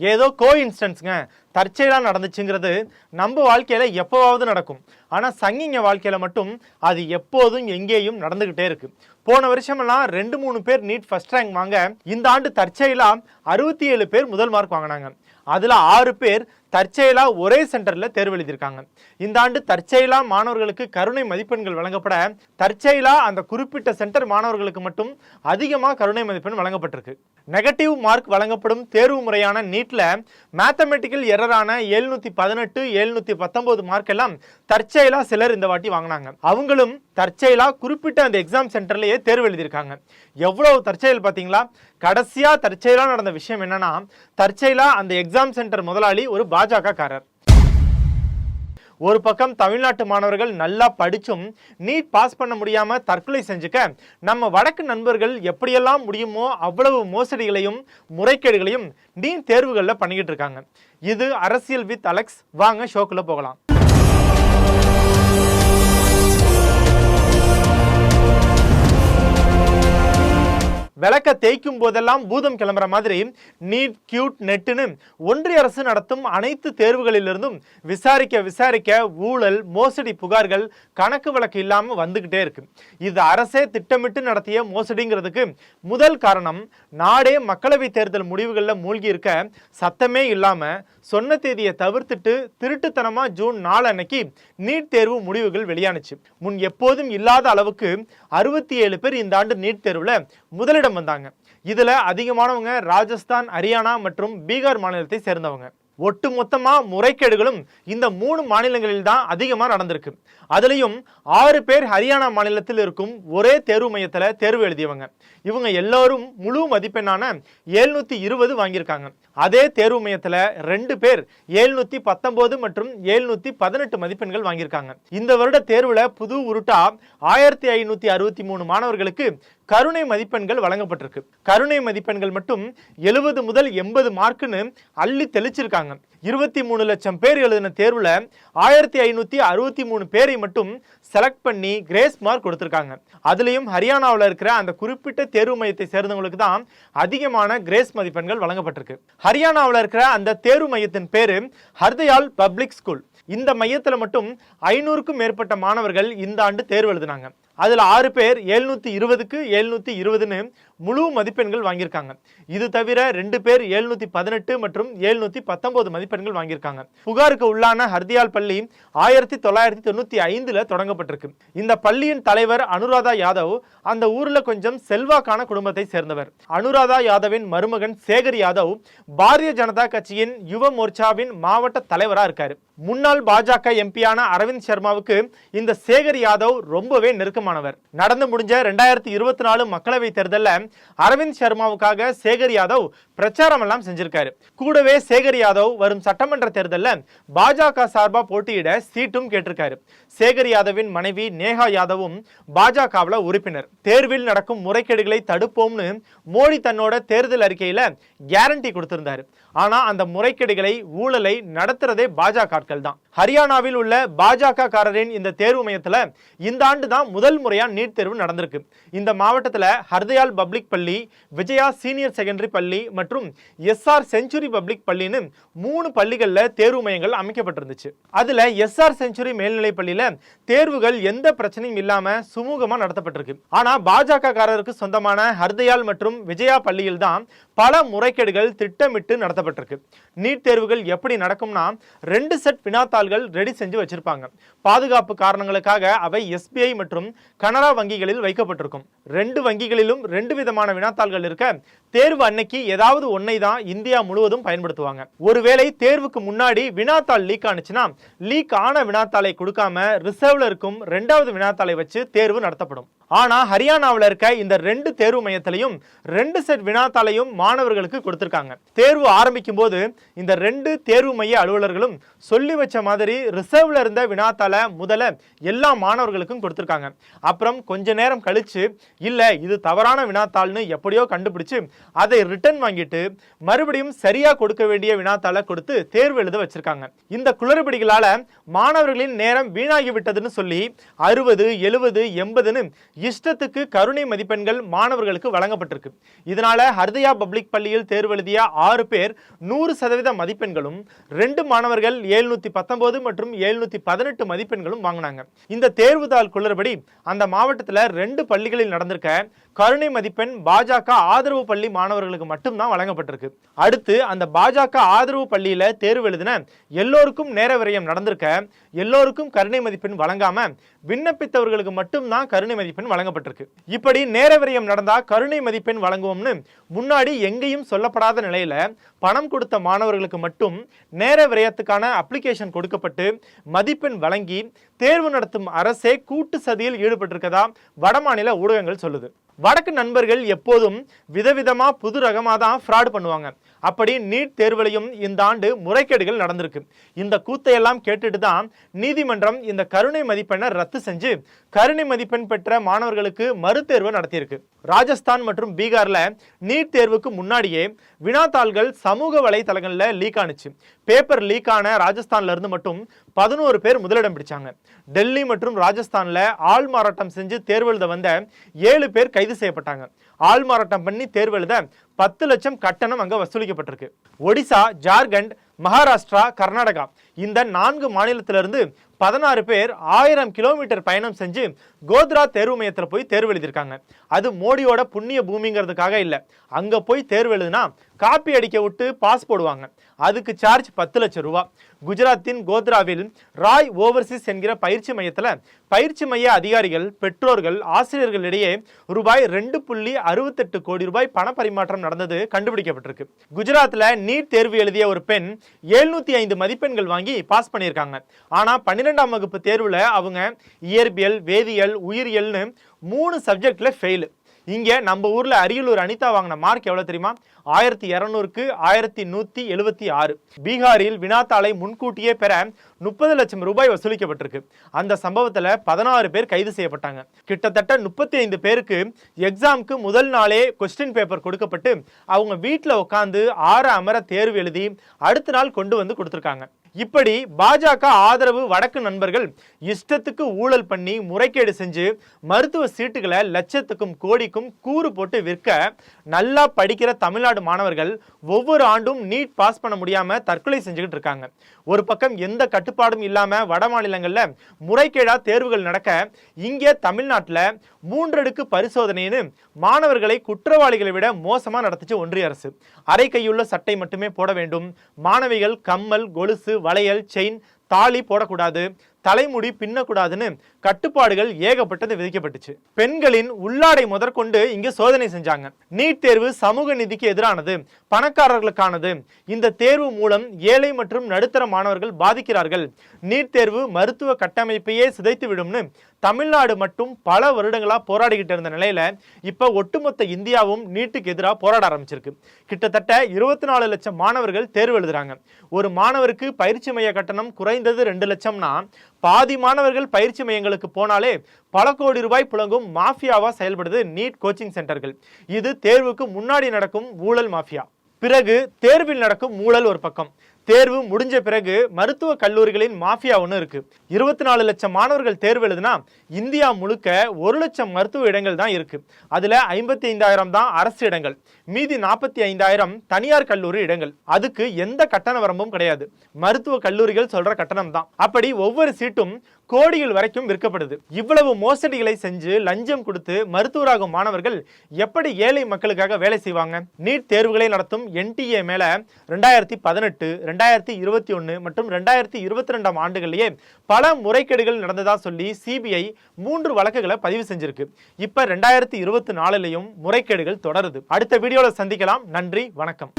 ஏதோ கோ இன்ஸ்டன்ஸுங்க தற்செயலாக நடந்துச்சுங்கிறது நம்ம வாழ்க்கையில் எப்போவாவது நடக்கும். ஆனால் சங்கிங்க வாழ்க்கையில் மட்டும் அது எப்போதும் எங்கேயும் நடந்துக்கிட்டே இருக்கு. போன வருஷமெல்லாம் ரெண்டு மூணு பேர் நீட் ஃபர்ஸ்ட் ரேங்க் வாங்க இந்த ஆண்டு தற்செயலாக அறுபத்தி ஏழு பேர் முதல் மார்க் வாங்கினாங்க. அதில் ஆறு பேர் தற்செயலா ஒரே சென்டரில் தேர்வு எழுதியிருக்காங்க. இந்த ஆண்டு தற்செயலா மாணவர்களுக்கு கருணை மதிப்பெண்கள் வழங்கப்பட தற்செயலாக அந்த குறிப்பிட்ட சென்டர் மாணவர்களுக்கு மட்டும் அதிகமாக கருணை மதிப்பெண் வழங்கப்பட்டிருக்கு. நெகட்டிவ் மார்க் வழங்கப்படும் தேர்வு முறையான நீட்டில் மேத்தமெட்டிக்கல் எரரான எழுநூற்றி பதினெட்டு எழுநூற்றி பத்தொம்போது மார்க் எல்லாம் தற்செயலாக சிலர் இந்த வாட்டி வாங்கினாங்க. அவங்களும் தற்செயலாக குறிப்பிட்ட அந்த எக்ஸாம் சென்டர்லேயே தேர்வு எழுதியிருக்காங்க. எவ்வளோ தற்செயல் பார்த்தீங்களா? கடைசியாக தற்செயலாக நடந்த விஷயம் என்னென்னா தற்செயலா அந்த எக்ஸாம் சென்டர் முதலாளி ஒரு பாஜக காரர் ஒரு பக்கம் தமிழ்நாட்டு மாணவர்கள் நல்லா படிச்சும் நீட் பாஸ் பண்ண முடியாம தற்கொலை செஞ்சுக்க நம்ம வடக்கு நண்பர்கள் எப்படியெல்லாம் முடியுமோ அவ்வளவு மோசடிகளையும் முறைகேடுகளையும் நீட் தேர்வுகளில் பண்ணிக்கிட்டு இருக்காங்க. இது அரசியல் வித் அலெக்ஸ் வாங்க ஷோக்குள்ள போகலாம். விளக்க தேய்க்கும் போதெல்லாம் பூதம் கிளம்புற மாதிரி நீட் கியூட் நெட்டுன்னு ஒன்றிய அரசு நடத்தும் அனைத்து தேர்வுகளிலிருந்தும் விசாரிக்க விசாரிக்க ஊழல் மோசடி புகார்கள் கணக்கு வழக்கு இல்லாமல் வந்துகிட்டே இருக்கு. இது அரசே திட்டமிட்டு நடத்திய மோசடிங்கிறதுக்கு முதல் காரணம் நாடே மக்களவை தேர்தல் முடிவுகளில் மூழ்கி இருக்க சத்தமே இல்லாம சொன்ன தேதியை தவிர்த்துட்டு திருட்டுத்தனமா ஜூன் நாலு அன்னைக்கு நீட் தேர்வு முடிவுகள் வெளியானுச்சு. முன் எப்போதும் இல்லாத அளவுக்கு அறுபத்தி ஏழு பேர் இந்த ஆண்டு நீட் தேர்வுல முதலிடம் வந்தாங்க. இதுல அதிகமானவங்க ராஜஸ்தான் ஹரியானா மற்றும் பீகார் மாநிலத்தை சேர்ந்தவங்க. ஒட்டுமொத்தமா முறைகேடுகளும் இந்த மூணு மாநிலங்களில் தான் அதிகமா நடந்திருக்கு. அதுலயும் ஆறு பேர் ஹரியானா மாநிலத்தில் இருக்கும் ஒரே தேர்வு மையத்தில் தேர்வு எழுதியவங்க. இவங்க எல்லாரும் முழு மதிப்பெண்ணான ஏழ்நூற்றி இருபது வாங்கியிருக்காங்க. அதே தேர்வு மையத்துல ரெண்டு பேர் எழுநூத்தி பத்தொன்பது மற்றும் எழுநூத்தி பதினெட்டு மதிப்பெண்கள் வாங்கியிருக்காங்க. இந்த வருட தேர்வுல புது உருட்டா ஆயிரத்தி ஐநூத்தி அறுபத்தி மூணு மாணவர்களுக்கு கருணை மதிப்பெண்கள் வழங்கப்பட்டிருக்கு. கருணை மதிப்பெண்கள் மட்டும் எழுபது முதல் எண்பது மார்க்குன்னு அள்ளி தெளிச்சிருக்காங்க. இருபத்தி மூணு லட்சம் பேர் எழுதின தேர்வில் ஆயிரத்தி ஐநூற்றி அறுபத்தி மூணு பேரை மட்டும் செலக்ட் பண்ணி கிரேஸ் மார்க் கொடுத்துருக்காங்க. அதுலேயும் ஹரியானாவில் இருக்கிற அந்த குறிப்பிட்ட தேர்வு மையத்தை சேர்ந்தவங்களுக்கு தான் அதிகமான கிரேஸ் மதிப்பெண்கள் வழங்கப்பட்டிருக்கு. ஹரியானாவில் இருக்கிற அந்த தேர்வு மையத்தின் பேர் ஹர்தயால் பப்ளிக் ஸ்கூல். இந்த மையத்தில் மட்டும் ஐநூறுக்கும் மேற்பட்ட மாணவர்கள் இந்த ஆண்டு தேர்வு எழுதினாங்க. அதில் ஆறு பேர் எழுநூற்றி இருபதுக்கு எழுநூத்தி இருபதுன்னு முழு மதிப்பெண்கள் வாங்கியிருக்காங்க. இது தவிர ரெண்டு பேர் எழுநூத்தி பதினெட்டு மற்றும் எழுநூற்றி பத்தொன்பது மதிப்பெண்கள் வாங்கியிருக்காங்க. புகாருக்கு உள்ளான ஹர்தியால் பள்ளி ஆயிரத்தி தொள்ளாயிரத்தி தொண்ணூற்றி ஐந்தில் தொடங்கப்பட்டிருக்கு. இந்த பள்ளியின் தலைவர் அனுராதா யாதவ் அந்த ஊரில் கொஞ்சம் செல்வாக்கான குடும்பத்தை சேர்ந்தவர். அனுராதா யாதவின் மருமகன் சேகர் யாதவ் பாரதிய ஜனதா கட்சியின் யுவ மோர்ச்சாவின் மாவட்ட தலைவராக இருக்கார். முன்னாள் பாஜக எம்பியான அரவிந்த் சர்மாவுக்கு இந்த சேகர் யாதவ் ரொம்பவே நெருக்கம் நெருக்கமானவர் நடந்து முடிஞ்ச ரெண்டாயிரத்தி இருபத்தி நாலு மக்களவை தேர்தலில் அரவிந்த் சர்மாவுக்காக சேகர் யாதவ் பிரச்சாரம் எல்லாம் செஞ்சிருக்காரு. கூடவே சேகர் யாதவ் வரும் சட்டமன்ற தேர்தலில் பாஜக சார்பாக போட்டியிட சீட்டும் கேட்டிருக்காரு. சேகர் யாதவின் மனைவி நேஹா யாதவும் பாஜகவில் உறுப்பினர். தேர்வில் நடக்கும் முறைகேடுகளை தடுப்போம்னு மோடி தன்னோட தேர்தல் அறிக்கையில் கேரண்டி கொடுத்திருந்தார். ஆனா அந்த முறைகேடுகளை ஊழலை நடத்துறதே பாஜக ஆட்கள் தான் ஹரியானாவில் உள்ள பாஜக காரரின் இந்த தேர்வு மையத்தில் இந்த ஆண்டு தான் முதல் முறையாக நீட் தேர்வு நடந்திருக்கு. இந்த மாவட்டத்தில் ஹர்தயால் பப்ளிக் பள்ளி விஜயா சீனியர் செகண்டரி பள்ளி மற்றும் எஸ்ஆர் செஞ்சுரி பப்ளிக் பள்ளின்னு மூணு பள்ளிகளில் தேர்வு மையங்கள் அமைக்கப்பட்டிருந்துச்சு. அதில் எஸ்ஆர் செஞ்சுரி மேல்நிலை பள்ளியில் தேர்வுகள் எந்த பிரச்சனையும் இல்லாமல் சுமூகமாக நடத்தப்பட்டிருக்கு. ஆனா பாஜக காரருக்கு சொந்தமான ஹர்தயால் மற்றும் விஜயா பள்ளியில் தான் பல முறைகேடுகள் திட்டமிட்டு நடத்தப்பட்டிருக்கு. நீட் தேர்வுகள் எப்படி நடக்கும்னா ரெண்டு செட் வினாத்தாள்கள் ரெடி செஞ்சு வச்சிருப்பாங்க. பாதுகாப்பு காரணங்களுக்காக அவை எஸ்பிஐ மற்றும் கனரா வங்கிகளில் வைக்கப்பட்டிருக்கும். ரெண்டு வங்கிகளிலும் ரெண்டு விதமான வினாத்தாள்கள் இருக்க தேர்வு அன்னைக்கு ஏதாவது ஒன்னை தான் இந்தியா முழுவதும் பயன்படுத்துவாங்க. ஒருவேளை தேர்வுக்கு முன்னாடி வினாத்தாள் லீக் ஆனிச்சுன்னா லீக் ஆன வினாத்தாளை கொடுக்காம ரிசர்வ்ல இருக்கும் ரெண்டாவது வினாத்தாளை வச்சு தேர்வு நடத்தப்படும். ஆனா ஹரியானாவில் இருக்க இந்த ரெண்டு தேர்வு மையத்திலையும் ரெண்டு செட் வினாத்தாளையும் மாணவர்களுக்கு கொடுத்திருக்காங்க. தேர்வு ஆரம்பிக்கும் போது இந்த ரெண்டு தேர்வு மைய அலுவலர்களும் சொல்லி வச்ச மாதிரி ரிசர்வ்ல இருந்த வினாத்தாளை முதல்ல எல்லா மாணவர்களுக்கும் கொடுத்திருக்காங்க. அப்புறம் கொஞ்ச நேரம் கழிச்சு இல்லை இது தவறான வினாத்தாள்னு எப்படியோ கண்டுபிடிச்சு அதை ரிட்டர்ன் வாங்கிட்டு மறுபடியும் சரியாக கொடுக்க வேண்டிய வினாத்தாளை கொடுத்து தேர்வு எழுத வச்சிருக்காங்க. இந்த குளறுபடிகளால் மாணவர்களின் நேரம் வீணாகி விட்டதுன்னு சொல்லி அறுபது எழுபது எண்பதுன்னு இஷ்டத்துக்கு கருணை மதிப்பெண்கள் மாணவர்களுக்கு வழங்கப்பட்டிருக்கு. இதனால ஹர்தயா பப்ளிக் பள்ளியில் தேர்வு எழுதிய ஆறு பேர் நூறு சதவீத மதிப்பெண்களும் ரெண்டு மாணவர்கள் எழுநூத்தி பத்தொன்பது மற்றும் எழுநூத்தி பதினெட்டு மதிப்பெண்களும் வாங்கினாங்க. இந்த தேர்வுதாள் குளறுபடி அந்த மாவட்டத்தில் ரெண்டு பள்ளிகளில் நடந்திருக்க கருணை மதிப்பெண் பாஜக ஆதரவு பள்ளி மாணவர்களுக்கு மட்டும்தான் வழங்கப்பட்டிருக்கு. அடுத்து அந்த பாஜக ஆதரவு பள்ளியில் தேர்வு எழுதின எல்லோருக்கும் நேர விரயம் நடந்திருக்க எல்லோருக்கும் கருணை மதிப்பெண் வழங்காம விண்ணப்பித்தவர்களுக்கு மட்டும்தான் கருணை மதிப்பெண் வழங்கப்பட்டிருக்கு. இப்படி நேர விரயம் நடந்தா கருணை மதிப்பெண் வழங்குவோம்னு முன்னாடி எங்கேயும் சொல்லப்படாத நிலையில பணம் கொடுத்த மாணவர்களுக்கு மட்டும் நேர விரயத்துக்கான அப்ளிகேஷன் கொடுக்கப்பட்டு மதிப்பெண் வழங்கி தேர்வு நடத்தும் அரசே கூட்டு சதியில் ஈடுபட்டிருக்கதா வடமாநில ஊடகங்கள் சொல்லுது. வடக்கு நண்பர்கள் எப்போதும் விதவிதமா புது ரகமாக தான் ஃப்ராடு பண்ணுவாங்க. அப்படி நீட் தேர்வுலையும் இந்த ஆண்டு முறைகேடுகள் நடந்திருக்கு. இந்த கூத்தையெல்லாம் கேட்டுட்டு தான் நீதிமன்றம் இந்த கருணை மதிப்பெண்ணை ரத்து செஞ்சு கருணை மதிப்பெண் பெற்ற மாணவர்களுக்கு மறுதேர்வு நடத்தியிருக்கு. ராஜஸ்தான் மற்றும் பீகார்ல நீட் தேர்வுக்கு முன்னாடியே வினாத்தாள்கள் சமூக வலைதளங்களில் லீக் ஆனுச்சு. பேப்பர் லீக் ஆன ராஜஸ்தான்ல இருந்து மட்டும் பதினோரு பேர் முதலிடம் பிடிச்சாங்க. டெல்லி மற்றும் ராஜஸ்தான்ல ஆள் மாறாட்டம் செஞ்சு தேர்வு எழுத வந்த ஏழு பேர் கைது செய்யப்பட்டாங்க. ஆள் மாறாட்டம் பண்ணி தேர்வு எழுத பத்து லட்சம் கட்டணம் அங்க வசூலிக்கப்பட்டிருக்கு. ஒடிசா ஜார்க்கண்ட் மகாராஷ்டிரா கர்நாடகா இந்த நான்கு மாநிலத்திலிருந்து பதினாறு பேர் ஆயிரம் கிலோமீட்டர் பயணம் செஞ்சு கோத்ரா தேர்வு மையத்தில் போய் தேர்வு எழுதியிருக்காங்க. அது மோடியோட புண்ணிய பூமிங்கிறதுக்காக இல்லை. அங்கே போய் தேர்வு எழுதுனா காப்பி அடிக்க விட்டு பாஸ் போடுவாங்க. அதுக்கு சார்ஜ் பத்து லட்சம் ரூபா. குஜராத்தின் கோத்ராவில் ராய் ஓவர்சீஸ் என்கிற பயிற்சி மையத்தில் பயிற்சி மைய அதிகாரிகள் பெற்றோர்கள் ஆசிரியர்களிடையே ரூபாய் ரெண்டு புள்ளி அறுபத்தெட்டு கோடி ரூபாய் பண பரிமாற்றம் நடந்தது கண்டுபிடிக்கப்பட்டிருக்கு. குஜராத்தில் நீட் தேர்வு எழுதிய ஒரு பெண் எழுநூத்தி ஐந்து மதிப்பெண்கள் வாங்கி பாஸ் பண்ணியிருக்காங்க. ஆனா பன்னிரெண்டாம் வகுப்பு தேர்வில் அவங்க இயற்பியல் வேதியியல் உயிரியல்னு மூணு சப்ஜெக்டில் ஃபெயிலு இங்கே நம்ம ஊரில் அரியலூர் அனிதா வாங்கின மார்க் எவ்வளோ தெரியுமா? ஆயிரத்தி இரநூறுக்கு ஆயிரத்தி நூற்றி எழுபத்தி ஆறு. பீகாரில் வினாத்தாளை முன்கூட்டியே பெற முப்பது லட்சம் ரூபாய் வசூலிக்கப்பட்டிருக்கு. அந்த சம்பவத்தில் பதினாறு பேர் கைது செய்யப்பட்டாங்க. கிட்டத்தட்ட முப்பத்தி ஐந்து பேருக்கு எக்ஸாம்க்கு முதல் நாளே கொஸ்டின் பேப்பர் கொடுக்கப்பட்டு அவங்க வீட்டில் உட்காந்து ஆற அமர தேர்வு எழுதி அடுத்த நாள் கொண்டு வந்து கொடுத்துருக்காங்க. இப்படி பாஜக ஆதரவு வடக்கு நண்பர்கள் இஷ்டத்துக்கு ஊழல் பண்ணி முறைகேடு செஞ்சு மருத்துவ சீட்டுகளை லட்சத்துக்கும் கோடிக்கும் கூறு போட்டு விற்க நல்லா படிக்கிற தமிழ்நாடு மாணவர்கள் ஒவ்வொரு ஆண்டும் நீட் பாஸ் பண்ண முடியாமல் தற்கொலை செஞ்சுக்கிட்டு இருக்காங்க. ஒரு பக்கம் எந்த கட்டுப்பாடும் இல்லாமல் வட மாநிலங்களில் முறைகேடாக தேர்வுகள் நடக்க இங்கே தமிழ்நாட்டில் மூன்றடுக்கு பரிசோதனைன்னு மாணவர்களை குற்றவாளிகளை விட மோசமாக நடத்துச்சு ஒன்றிய அரசு. அரை கையுள்ள சட்டை மட்டுமே போட வேண்டும். மாணவிகள் கம்மல் கொலுசு வளையல் செயின் தாலி போடக்கூடாது. தலைமுடி பின்னக்கூடாதுன்னு கட்டுப்பாடுகள் ஏகப்பட்டது விதிக்கப்பட்டுச்சு. பெண்களின் உள்ளாடை முதற்கொண்டு இங்க சோதனை செஞ்சாங்க. நீட் தேர்வு சமூக நிதிக்கு எதிரானது பணக்காரர்களுக்கானது. இந்த தேர்வு மூலம் ஏழை மற்றும் நடுத்தர மாணவர்கள் பாதிக்கிறார்கள். நீட் தேர்வு மருத்துவ கட்டமைப்பையே சிதைத்து விடும்னு தமிழ்நாடு மட்டும் பல வருடங்களாக போராடிக்கிட்டு இருந்த நிலையில் இப்போ ஒட்டுமொத்த இந்தியாவும் நீட்டுக்கு எதிராக போராட ஆரம்பிச்சிருக்கு. கிட்டத்தட்ட இருபத்தி நாலு லட்சம் மாணவர்கள் தேர்வு எழுதுறாங்க. ஒரு மாணவருக்கு பயிற்சி மைய கட்டணம் குறைந்தது ரெண்டு லட்சம்னா பாதி மாணவர்கள் பயிற்சி மையங்களுக்கு போனாலே பல கோடி ரூபாய் புழங்கும் மாஃபியாவாக செயல்படுது நீட் கோச்சிங் சென்டர்கள். இது தேர்வுக்கு முன்னாடி நடக்கும் ஊழல் மாஃபியா. பிறகு தேர்வில் நடக்கும் ஊழல் ஒரு பக்கம். தேர்வு முடிஞ்ச பிறகு மருத்துவ கல்லூரிகளின் மாஃபியா ஒன்று இருக்கு. இருபத்தி நாலு லட்சம் மாணவர்கள் தேர்வு எழுதுனா இந்தியா முழுக்க ஒரு லட்சம் மருத்துவ இடங்கள் தான் இருக்கு. அதுல ஐம்பத்தி ஐந்தாயிரம் தான் அரசு இடங்கள். மீதி நாற்பத்தி ஐந்தாயிரம் தனியார் கல்லூரி இடங்கள். அதுக்கு எந்த கட்டண வரம்பும் கிடையாது. மருத்துவ கல்லூரிகள் சொல்ற கட்டணம் தான். அப்படி ஒவ்வொரு சீட்டும் கோடிகள் வரைக்கும் விற்கப்படுது. இவ்வளவு மோசடிகளை செஞ்சு லஞ்சம் கொடுத்து மருத்துவராகும் மாணவர்கள் எப்படி ஏழை மக்களுக்காக வேலை செய்வாங்க? நீட் தேர்வுகளை நடத்தும் என்டிஏ மேல ரெண்டாயிரத்தி பதினெட்டு ரெண்டாயிரத்தி இருபத்தி ஒன்று மற்றும் ரெண்டாயிரத்தி இருபத்தி ரெண்டாம் ஆண்டுகளிலேயே பல முறைகேடுகள் நடந்ததா சொல்லி சிபிஐ மூன்று வழக்குகளை பதிவு செஞ்சிருக்கு. இப்ப ரெண்டாயிரத்தி இருபத்தி நாலுலையும் முறைகேடுகள் தொடருது. அடுத்த வீடியோல சந்திக்கலாம். நன்றி. வணக்கம்.